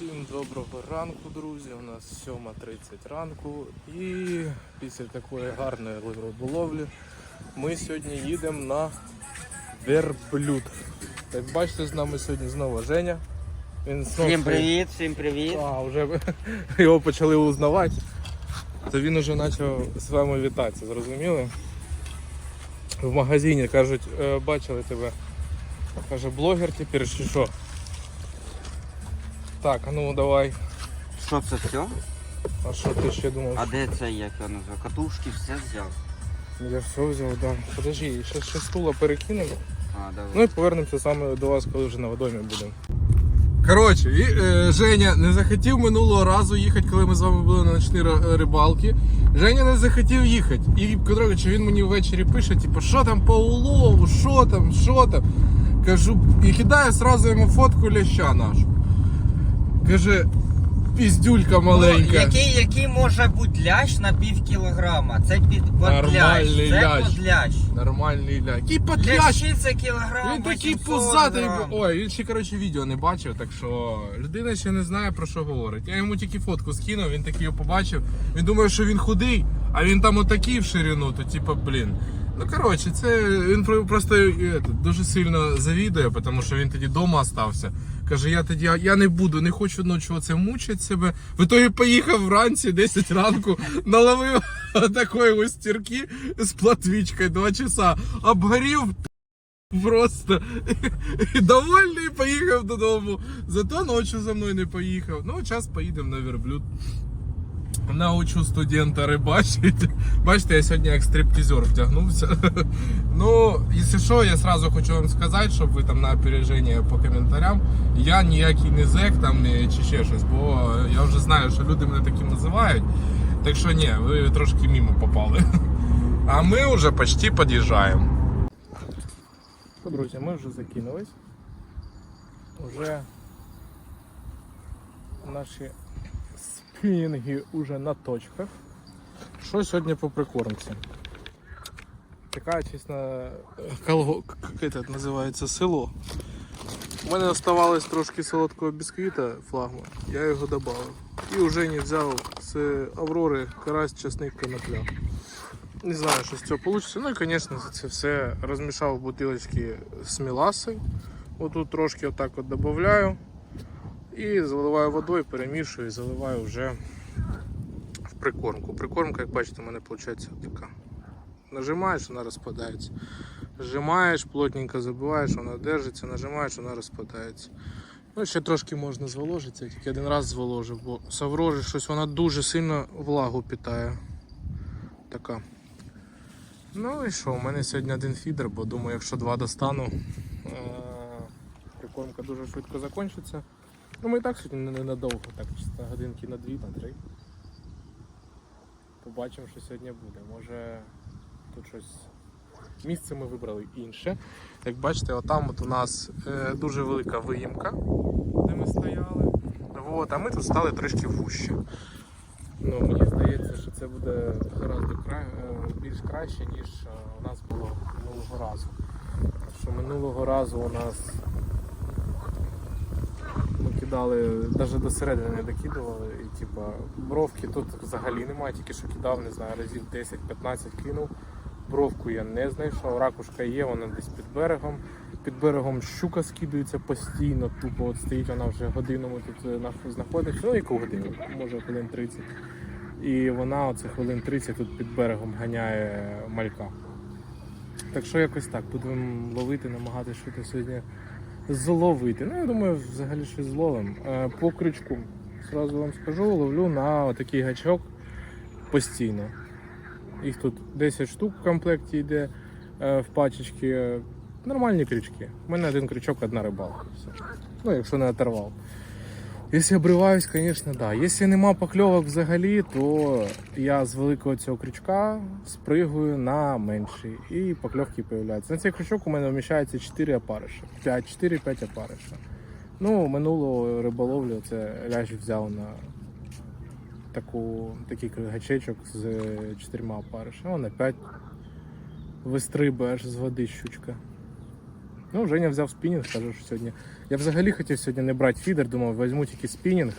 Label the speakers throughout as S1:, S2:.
S1: Всім доброго ранку, друзі. У нас 7.30 ранку і після такої гарної риболовлі ми сьогодні їдемо на верблюд. Як бачите, з нами сьогодні знову Женя. Він знов
S2: Всім привіт, всім привіт.
S1: А, вже його почали узнавати. То він вже почав з вами вітатися, зрозуміли? В магазині кажуть, «Е, бачили тебе. Каже, блогер тепер чи що? Так, а ну давай.
S2: Що це все?
S1: А що ти ще думав?
S2: А де це як його назвав? Катушки все взяв.
S1: Я все взяв, да. Подожди, ще, ще стула перекинемо.
S2: А, давай.
S1: Ну і повернемося саме до вас, коли вже на водомі будемо. Коротше, і, е, Женя не захотів минулого разу їхати, коли ми з вами були на ночній ри- рибалки. Женя не захотів їхати. І коротше, він мені ввечері пише, типу, що там по улову, що там, що там. Кажу, і кидає сразу йому фотку ляща нашу. Каже, піздюлька маленька.
S2: Ну, який, який може бути лящ на пів кілограма? Це під подлящ.
S1: Нормальний
S2: Це
S1: лящ.
S2: подлящ.
S1: Нормальний ля. Який подлящ?
S2: Лящі це кілограм.
S1: Він такий
S2: 800
S1: пузатий.
S2: грам.
S1: Ой, він ще коротше відео не бачив, так що людина ще не знає про що говорить. Я йому тільки фотку скинув, він такий його побачив. Він думає, що він худий, а він там отакий в ширину, то типа, блін. Ну коротше, це він про- просто е, дуже сильно завідує, тому що він тоді вдома остався. Каже, я тоді я не буду, не хочу ночі оце мучити себе. В ітогі поїхав вранці, 10 ранку, наловив такої ось стірки з платвічкою 2 часа, обгорів Просто і довольний поїхав додому. Зато ночі за мною не поїхав. Ну, час поїдемо на верблюд. Научу студента рибачити. Бачите, я сьогодні як стриптизер втягнувся. Ну, якщо що, я сразу хочу вам сказати, щоб ви там на опереження по коментарям. Я ніякий не зек там чи ще щось, бо я вже знаю, що люди мене таким називають. Так що ні, ви трошки мимо попали. А ми вже почти під'їжджаємо. Друзі, ми вже закинулись. Уже наші спінінги уже на точках. Що сьогодні по прикормці? Така чесно, колго, як це називається село. У мене оставалось трошки солодкого бісквіта флагман, я його додав. І вже не взяв з Аврори карась, часник, конопля. Не знаю, що з цього вийде. Ну і, звісно, це все розмішав в бутилочки з міласи. Отут трошки отак от додаю. І заливаю водою, перемішую і заливаю вже в прикормку. Прикормка, як бачите, у мене виходить така. Нажимаєш, вона розпадається. Зжимаєш, плотненько забиваєш, вона держиться, нажимаєш, вона розпадається. Ну, ще трошки можна зволожитися, я тільки один раз зволожив, бо з щось вона дуже сильно влагу питає. Така. Ну і що, у мене сьогодні один фідер, бо думаю, якщо два достану, е, прикормка дуже швидко закінчиться. Ну ми і так сьогодні не- ненадовго, так чисто годинки на дві, на три. Побачимо, що сьогодні буде. Може тут щось. Місце ми вибрали інше. Як бачите, отам от у нас е, дуже велика виїмка, де ми стояли. От, а ми тут стали трішки вужче. Ну, мені здається, що це буде гораздо кра... е, більш краще, ніж е, у нас було минулого разу. Що минулого разу у нас кидали, навіть до середини не докидували, і типа бровки тут взагалі немає, тільки що кидав, не знаю, разів 10-15 кинув. Бровку я не знайшов, ракушка є, вона десь під берегом. Під берегом щука скидується постійно, тупо от стоїть вона вже годину тут е, знаходиться, ну яку годину, може хвилин 30. І вона оце хвилин 30 тут під берегом ганяє малька. Так що якось так, будемо ловити, намагатися щось сьогодні зловити. Ну, я думаю, взагалі щось зловимо. Е, По крючку, зразу вам скажу, ловлю на такий гачок постійно. Їх тут 10 штук в комплекті йде е, в пачечки. Нормальні крючки. У мене один крючок, одна рибалка. Все. Ну, якщо не оторвав. Якщо обриваюсь, звісно, да. Якщо нема покльовок взагалі, то я з великого цього крючка спригую на менший і покльовки з'являються. На цей крючок у мене вміщається 4 опариша. 4-5 опариша. Ну, минулого риболовлю це ляж взяв на таку, такий гачечок з чотирма опаришами. Вона 5 вистрибує аж з води щучка. Ну, Женя взяв спінінг, каже, що сьогодні. Я взагалі хотів сьогодні не брати фідер, думав, візьму тільки спінінг.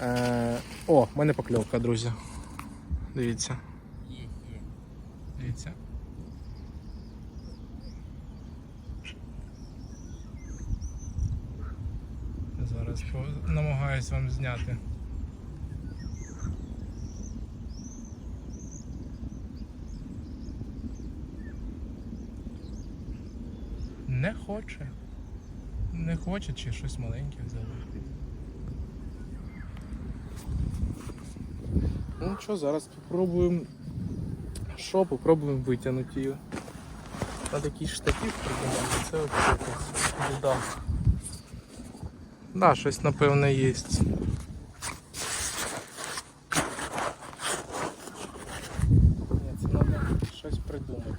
S1: Е... О, в мене покльовка, друзі. Дивіться. Дивіться. Зараз намагаюсь вам зняти. Не хоче. Не хоче чи щось маленьке взяли. Ну що, зараз спробуємо що, попробуємо витягнути її. Треба якийсь штатив придумати, це якась біда. Да, щось напевно є. Ні, це треба щось придумати.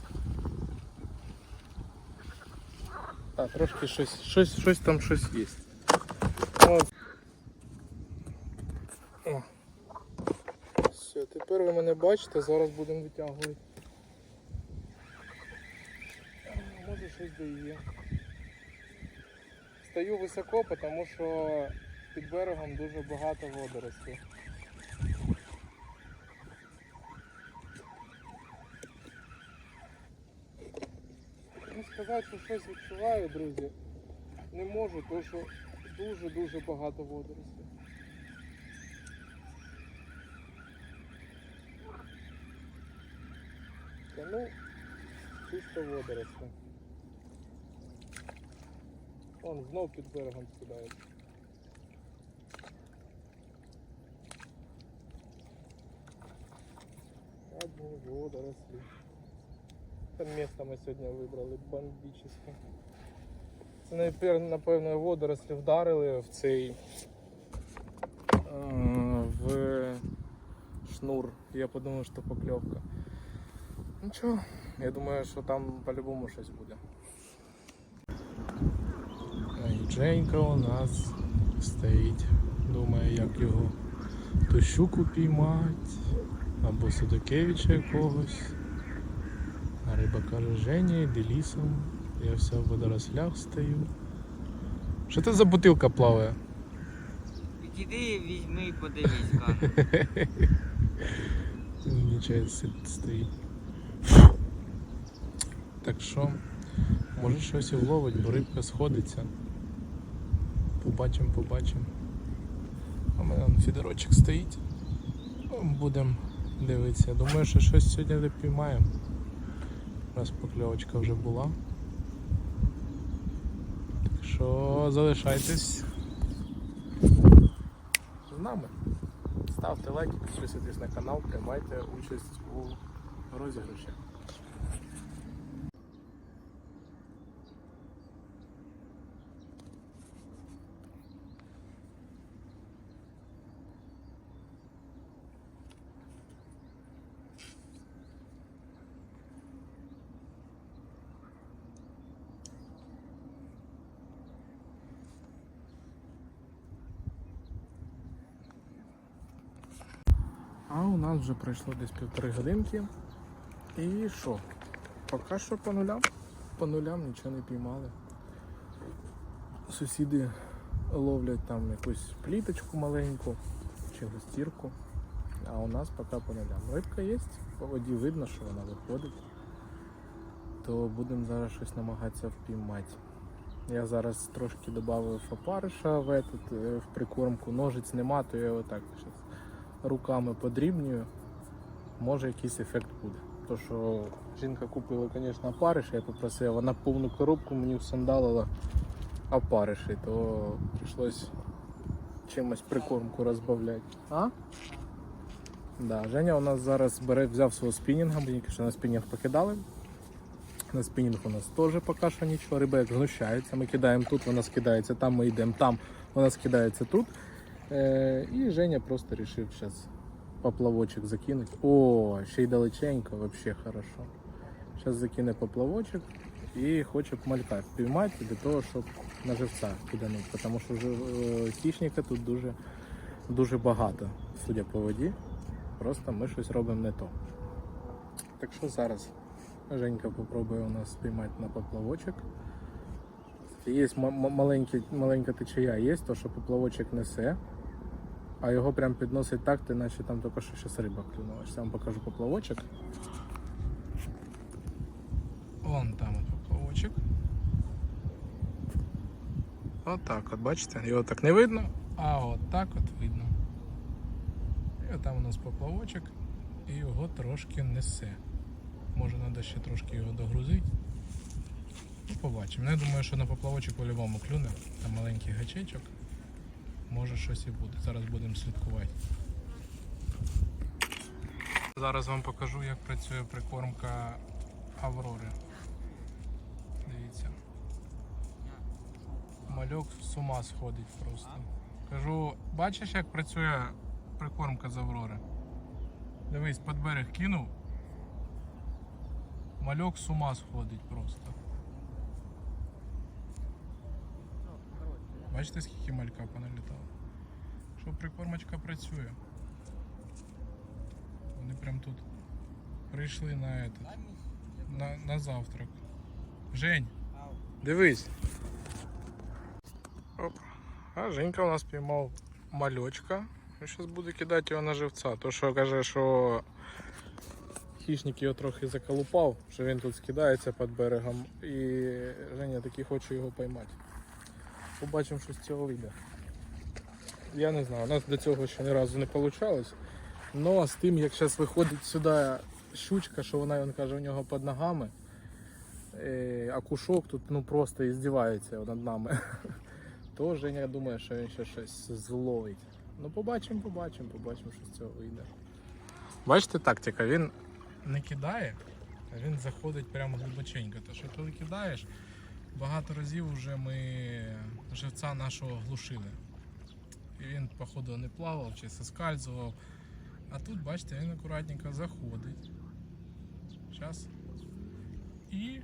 S1: Так, трошки щось, щось, щось там щось є. О. О. Все, тепер ви мене бачите, зараз будемо витягувати. Може щось де є. Стою високо, тому що під берегом дуже багато водоростей. Ну, сказати, що щось відчуваю, друзі, не можу, тому що дуже-дуже багато водоростей. Ну, чисто водоросли. Он знов під берегом скидається. Одні водоросли. Це місто ми сьогодні вибрали бомбічне. Це напевно, водорослі вдарили в цей в шнур. Я подумав, що покльовка. Нічого, я думаю, що там по-любому щось буде. Дженька у нас стоїть, думає, як його ту щуку піймати, або Судакевича якогось. А риба каже, Женя, йди лісом, я все в водорослях стою. Що це за бутилка плаває?
S2: Підійди, візьми і подивись-ка.
S1: Нічого сид- стоїть. Так що, може щось і вловить, бо рибка сходиться. Побачимо, побачимо. А в мене фідерочок стоїть. Будемо дивитися. Думаю, що щось сьогодні допіймаємо. Раз покльовочка вже була. Так що залишайтесь з нами. Ставте лайки, підписуйтесь на канал, приймайте участь у розіграші. А у нас вже пройшло десь півтори годинки. І що? Поки що по нулям. По нулям нічого не піймали. Сусіди ловлять там якусь пліточку маленьку чи густірку. А у нас поки по нулям. Рибка є, по воді видно, що вона виходить. То будемо зараз щось намагатися впіймати. Я зараз трошки додав опариша в, е, в прикормку. Ножиць нема, то я його так щас руками подрібнюю, може якийсь ефект буде. То що жінка купила, звісно, опариш, я попросив, вона повну коробку мені всандалила опариші, то прийшлось чимось прикормку розбавляти. А? Да, Женя у нас зараз бере, взяв свого спінінга, бо що на спінінг покидали. На спінінг у нас теж поки що нічого. Риба як знущається. Ми кидаємо тут, вона скидається, там ми йдемо, там вона скидається тут. І Женя просто вирішив зараз поплавочок закинути. О, ще й далеченько, взагалі хорошо. Зараз закине поплавочок і хоче малька впіймати для того, щоб на живця киданути. Тому що е, хищника тут дуже, дуже багато, судя по воді. Просто ми щось робимо не то. Так що зараз Женька попробує у нас спіймати на поплавочок. Є маленька течія, є то, що поплавочок несе, а його прям підносить так, ти наче там тільки що щось риба клюнула. Я вам покажу поплавочок. Вон там от поплавочок. От так от, бачите? Його так не видно, а от так от видно. І от там у нас поплавочок, і його трошки несе. Може треба ще трошки його догрузити. Ну, побачимо. Ну, Я думаю, що на поплавочок по-любому клюне. Там маленький гачечок. Може щось і буде. Зараз будемо слідкувати. Зараз вам покажу, як працює прикормка Аврори. Дивіться. Мальок з ума сходить просто. Кажу, бачиш, як працює прикормка з Аврори? Дивись, під берег кинув. Мальок з ума сходить просто. Бачите, скільки малька поналітало? Що прикормочка працює. Вони прям тут прийшли на этот, на, на завтрак. Жень, дивись. Оп. А Женька у нас піймав мальочка. Зараз буде кидати його на живця. То що каже, що хищник його трохи заколупав, що він тут скидається під берегом. І Женя таки хоче його поймати. Побачимо, що з цього вийде. Я не знаю, у нас до цього ще ні разу не вийшло. Но з тим, як зараз виходить сюди щучка, що вона він каже, у нього під ногами, е, а кушок тут ну просто іздівається над нами. То Женя думає, що він ще щось зловить. Ну побачимо, побачимо, побачимо, що з цього вийде. Бачите тактика, він не кидає, а він заходить прямо глибоченько. То що коли кидаєш, багато разів вже ми живця нашого глушили. І він, походу, не плавав чи соскальзував. А тут, бачите, він акуратненько заходить. Зараз. І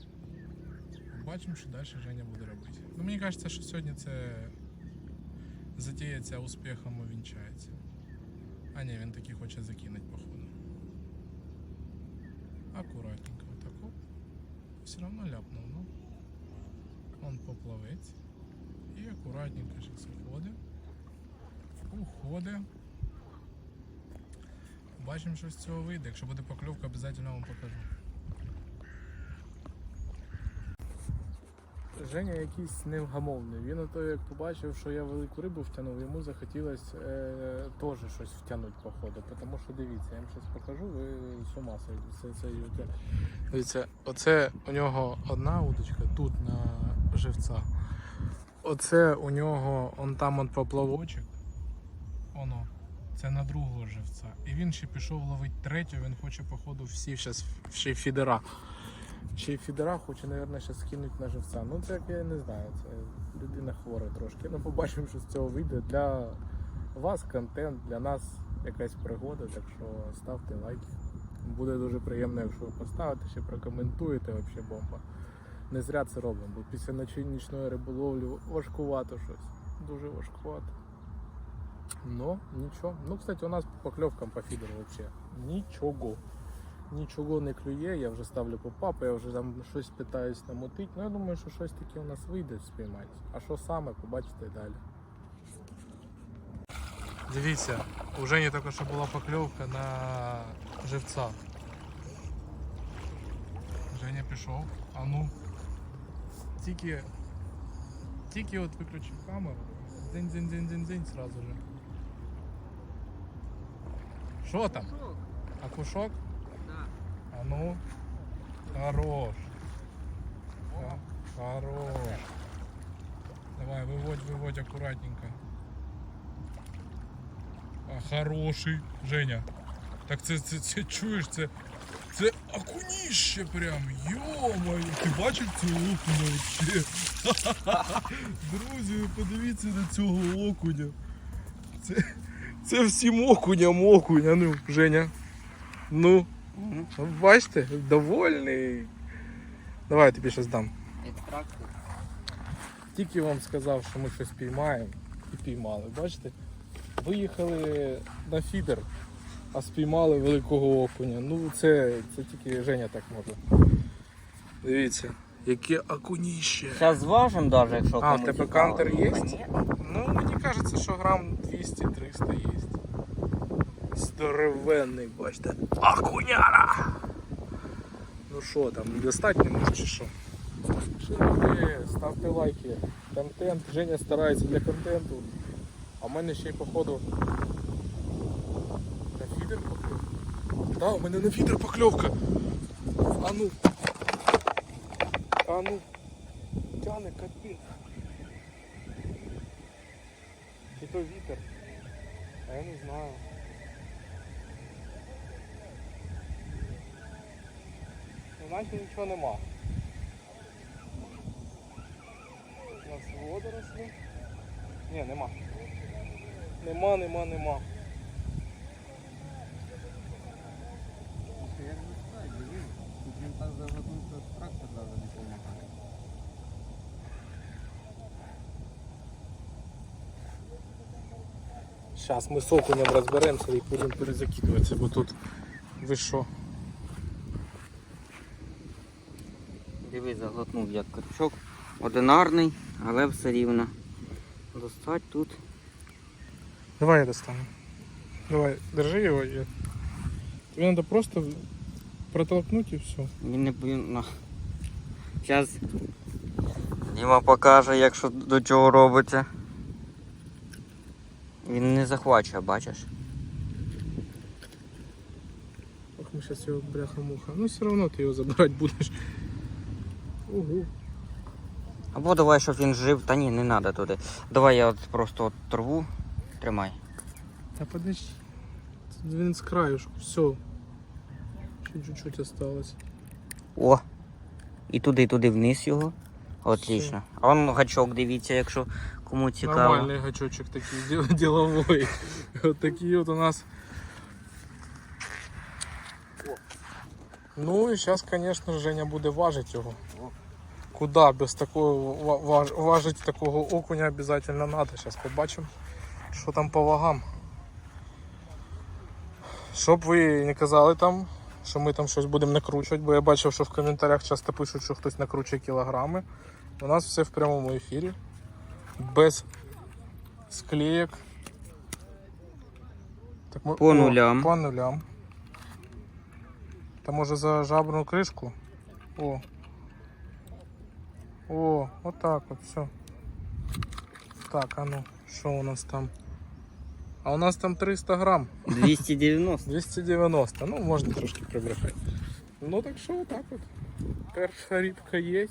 S1: бачимо, що далі Женя буде робити. Ну, мені кажеться, що сьогодні це затія ця успіхом увінчається. А ні, він таки хоче закинути, походу. Акуратненько отако. Все одно ляпнув, ну. Он поплавець. І акуратненько зараз уходить. Бачимо, що з цього вийде. Якщо буде покльовка, обов'язково вам покажу. Женя якийсь невгамовний. Він ото як побачив, що я велику рибу втягнув, йому захотілося е, теж щось втягнути по ходу. Тому що дивіться, я вам щось покажу, ви з ума це, Дивіться, оце у нього одна удочка тут на живця. Оце у нього он там он поплавочок. Оно. Це на другого живця. І він ще пішов ловити третю, він хоче, походу, всі зараз ще фідера. Ще фідера хоче, мабуть, ще скинути на живця. Ну це як я не знаю, це людина хвора трошки. Ну побачимо, що з цього вийде. Для вас контент, для нас якась пригода, так що ставте лайки. Буде дуже приємно, якщо ви поставите, ще прокоментуєте, взагалі бомба. Не зря це робимо, бо після ночі нічної риболовлі важкувато щось. Дуже важкувато. Ну, нічого. Ну, кстати, у нас по покльовкам по фідеру взагалі нічого. Нічого не клює, я вже ставлю по папу, я вже там щось питаюсь намотити. Ну я думаю, що щось таке у нас вийде спіймати. А що саме, побачите далі. Дивіться, у Жені тільки що була покльовка на живця. Женя пішов, а ну. Тільки. Тільки от виключив камеру. Дзинь-дзинь-дзинь-дзинь-дзинь сразу же. Що там? А кушок? А ну. Хорош. Ха- Хорош. Давай, выводь, выводь аккуратненько. А, хороший. Женя. Так це, це, це чуєш, це. Це окуніще прям. Йо-моє. Ти бачив цього окуня вообще? Друзі, ви подивіться на цього окуня. Це, це всім окуням окуня. Ну, Женя. Ну. Бачите, довольний. Давай я тобі щось дам.
S2: Екстрактор.
S1: Тільки вам сказав, що ми щось піймаємо і піймали. Бачите? Виїхали на фідер, а спіймали великого окуня. Ну це, це тільки Женя так може. Дивіться, Яке окуніще.
S2: Зараз зважимо навіть, якщо
S1: А, в тебе кантер є? Ну, мені кажеться, що грам 200-300 є. Здоровенний, бачите. Акуняра! Ну що там, достать не може чи що? Ставте лайки. Контент, Женя старається для контенту. А в мене ще й походу на фідер покльовка. Да, у мене на фідер покльовка. А ну. А ну. Тяне капець. Чи то вітер? А я не знаю. Ну, наче нічого нема. У нас водорослі. Ні, нема. Нема, нема, нема.
S2: Я не знаю, диви. Тут він так загоднув, що трактор навіть не допомагає.
S1: Зараз ми з окунем розберемося і будемо перезакидуватися, бо тут ви що?
S2: Диви, заглотнув як крючок. Одинарний, але все рівно. Достать тут.
S1: Давай я достану. Давай, держи його. Я... Тобі треба просто протолкнути і все.
S2: Він не повинен. Зараз Діма покаже, як що до чого робиться. Захвачує, бачиш?
S1: Ох, ми зараз його бляха-муха. Ну все одно ти його забирати будеш. Ого.
S2: Або давай, щоб він жив. Та ні, не треба туди. Давай я от просто от торву. Тримай.
S1: Та подожди. Він з краюшку. Все. Ще чуть-чуть осталось.
S2: О! І туди, і туди вниз його. Отлично. А вон гачок, дивіться, якщо кому цікаво.
S1: Нормальний гачочок такий, діл- діловий. От такий от у нас. Ну і зараз, звісно, Женя буде важити його. Куда без такого ва- важ, важити такого окуня обов'язково треба. Зараз побачимо, що там по вагам. Щоб ви не казали там, що ми там щось будемо накручувати, бо я бачив, що в коментарях часто пишуть, що хтось накручує кілограми. У нас все в прямому ефірі. Без склеек. Так, ми-
S2: По нулям.
S1: По нулям. Та може за жабрну кришку? О. О, отак от, все. Так, а ну, що у нас там? А у нас там 300 грам.
S2: 290.
S1: 290, ну можна трошки прибрехати. Ну так що отак от. Перша рібка є.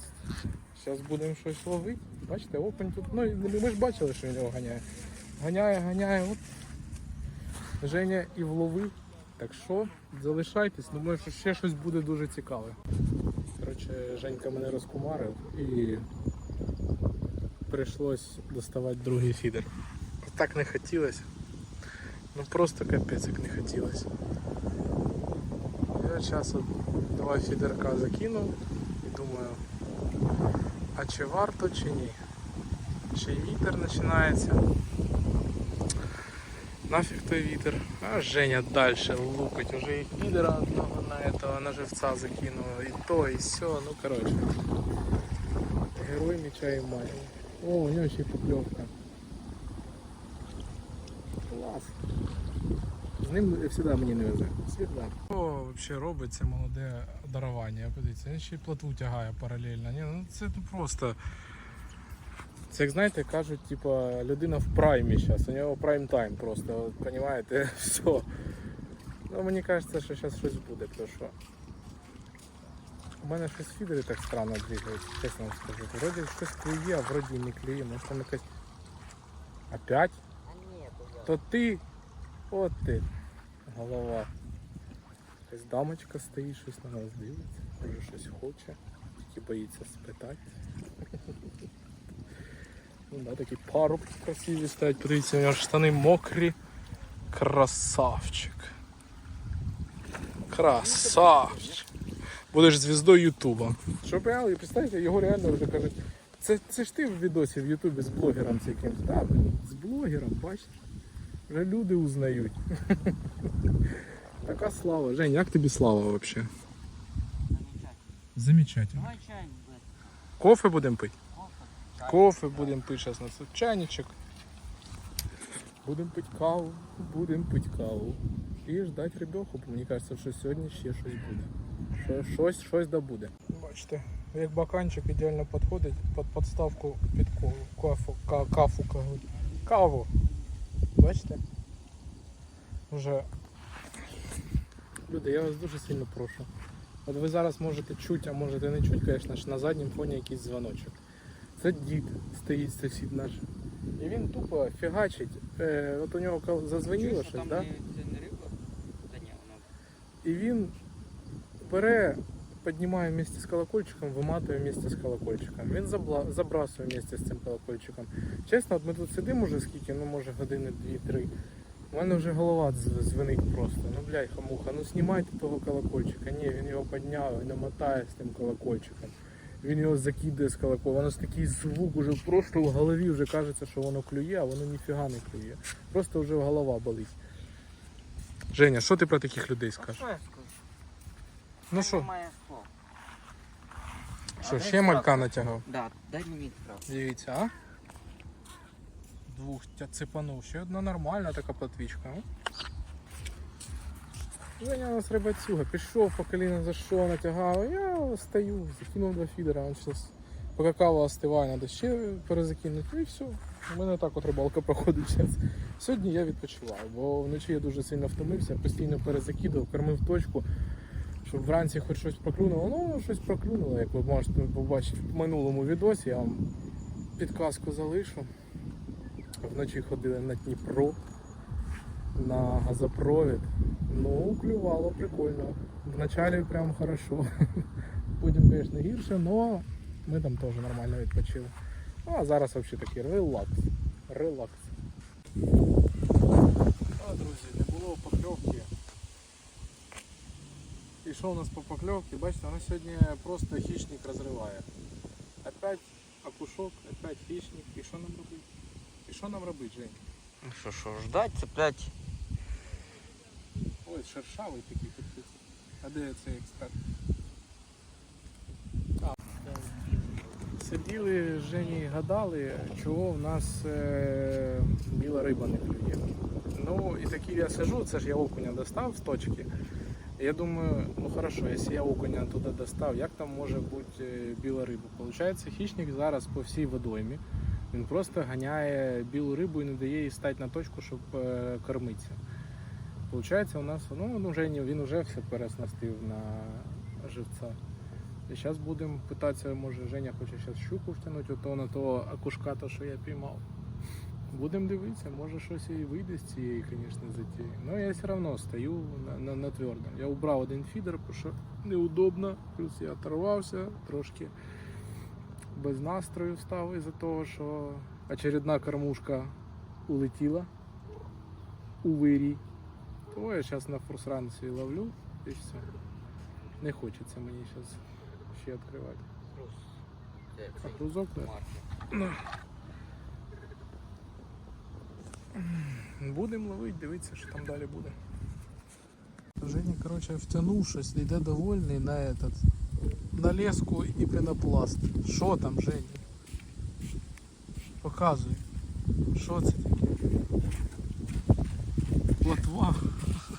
S1: Зараз будемо щось ловити. Бачите, окунь тут. Ну ми ж бачили, що він його ганяє. Ганяє, ганяє, от. Женя і вловив. Так що залишайтесь, думаю, що ще щось буде дуже цікаве. Коротше, Женька мене розкумарив і прийшлось доставати другий фідер. Так не хотілося. Ну просто капець як не хотілося. Я зараз два фідерка закинув і думаю, а чи варто чи ні? Чи вітер починається? Нафіг той вітер. А Женя далі лупить, уже і фідера одного на этого на живця закинула, і то, і все, ну коротше. Герой меча і має. О, у нього ще й покльовка. Клас. З ним завжди мені не везе. Всегда. О, взагалі робиться молоде дарування. Подивіться, він ще й плотву тягає паралельно. Ні, ну це ну, просто. Це як знаєте, кажуть, типа, людина в праймі зараз, у нього прайм тайм просто, понімаєте, все. Ну мені кажеться, що зараз щось буде, тому що у мене щось фідери так странно двигаються, чесно вам скажу. Вроді щось клює, а вроді не клює, може там якась. Опять? То ти. От ти. Голова. Якась дамочка стоїть, щось на нас дивиться, може щось хоче, тільки боїться спитати. Ну да, такі парубки красиві стоять, подивіться, у нього штани мокрі. Красавчик. Красавчик. Будеш звіздою Ютуба. Що прямо, представляєте, його реально вже кажуть. Це, це ж ти в відосі в Ютубі з блогером з якимсь. Да, з блогером, бачиш? Вже люди узнають. Така слава. Жень, як тобі слава взагалі? Замечательно.
S2: Давай чайник.
S1: Кофе будемо пити? Кофе будемо пити зараз на чайничок. Будемо пити каву, будемо пити каву. І ждати рибеху, бо мені кажеться, що сьогодні ще щось буде. Що, щось, щось да буде. Бачите, як баканчик ідеально підходить під подставку під ко- кафу, кафу, кажу. каву. Бачите? Вже. Люди, я вас дуже сильно прошу. От ви зараз можете чути, а можете не чути, звісно ж, на задньому фоні якийсь дзвоночок. Це дід стоїть сусід наш. І він тупо фігачить. Е, от у нього задзвонило щось, так? Да?
S2: Це.
S1: І він бере, піднімає вместе з колокольчиком, виматує вместе з колокольчиком. Він забрасує вместе з цим колокольчиком. Чесно, от ми тут сидимо вже скільки, ну може години дві-три. У мене вже голова дзвенить просто. Ну блядь, хамуха, ну знімайте того колокольчика. Ні, він його підняв і намотає з тим колокольчиком. Він його закидає з колокольчика. Воно ж такий звук уже просто в голові вже кажеться, що воно клює, а воно ніфіга не клює. Просто вже голова болить. Женя, що ти про таких людей скажеш? Ну що? Що, ще малька натягав?
S2: Да, дай мені справку.
S1: Дивіться, а? Двух тя цепанув. Ще одна нормальна така платвічка. А? Женя у нас рибацюга. Пішов по коліна зайшов, натягав. Я стою, закинув два фідера. Он щас, поки кава остиває, треба ще перезакинути. І все. У мене так от рибалка проходить зараз. Сьогодні я відпочиваю, бо вночі я дуже сильно втомився, постійно перезакидував, кормив точку, щоб вранці хоч щось проклюнуло. Ну, щось проклюнуло, як ви можете побачити в минулому відосі. Я вам підказку залишу. Вночі ходили на Дніпро, на газопровід. Ну, клювало прикольно. Вначалі прям хорошо. Потім, звісно, гірше, але ми там теж нормально відпочили. Ну, а зараз взагалі такий релакс. Релакс. А, друзі, не було покльовки. І що у нас по покльовці? Бачите, вона сьогодні просто хищник розриває. Опять окушок, опять хищник. І що нам робити? І що нам робити, Жень?
S2: Ну що, що, ждать, цеплять.
S1: Ой, шершавий такий тут. А де цей експерт? Сиділи з Жені і гадали, чого в нас е, біла риба не клює. Ну і такий я сижу, це ж я окуня достав з точки. Я думаю, ну хорошо, якщо я окуня туди достав, як там може бути е, біла риба? Получається, хищник зараз по всій водоймі. Він просто ганяє білу рибу і не дає їй стати на точку, щоб е, кормитися. Получається, у нас ну, Жені, він вже все переснастив на живця. І зараз будемо питатися, може Женя хоче зараз щуку втягнути, ото на того акушка, то, що я піймав. Будемо дивитися, може щось і вийде з цієї, звісно, затії. Ну я все одно стою на, на, на твердому. Я убрав один фідер, бо що неудобно. Плюс я оторвався трошки без настрою став із-за того, що очередна кормушка улетіла у вирій. То я зараз на форсранці ловлю і все. Не хочеться мені зараз ще відкривати. А крузок, да? Будемо ловити, дивитися, що там далі буде. Женя, короче, втягнув щось, йде довольний на этот, на леску і пенопласт. Що там, Женя? Показуй. Що це таке? Плотва.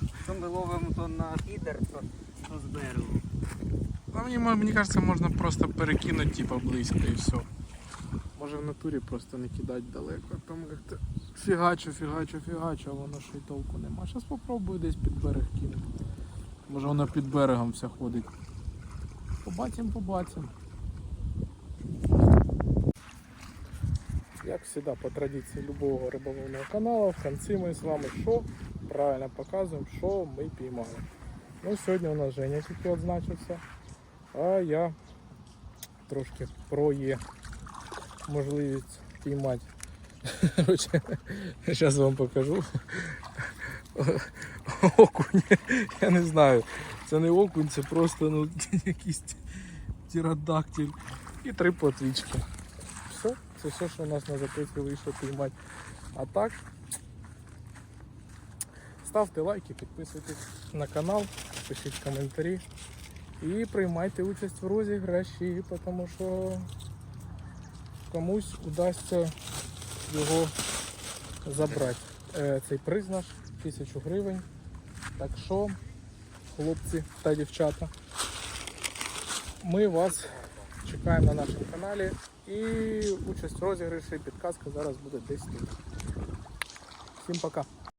S2: Якщо ми ловимо то на фідер, то, то з берегу.
S1: А мені, мені кажется, можна просто перекинути типа близько і все. Може в натурі просто не кидати далеко. Там як-то фігачу, фігачу, фігачу, а воно ще й толку нема. Зараз спробую десь під берег кинути. Може воно під берегом все ходить. Побачимо, побачимо. Як завжди, по традиції любого риболовного каналу, в кінці ми з вами що правильно показуємо, що ми піймали. Ну, сьогодні у нас Женя тільки відзначився, а я трошки про є можливість піймати. Зараз вам покажу. Окунь. Я не знаю. Це не окунь, це просто ну, якийсь тіродактиль. І три платвічки. Все, це все, що у нас на записі вийшло піймати. А так, ставте лайки, підписуйтесь на канал, пишіть коментарі і приймайте участь в розіграші, тому що комусь удасться його забрати. Е, Цей приз наш тисячу гривень. Так що, хлопці та дівчата, ми вас чекаємо на нашому каналі. І участь в розіграші, підказка зараз буде десь тут. Всім пока.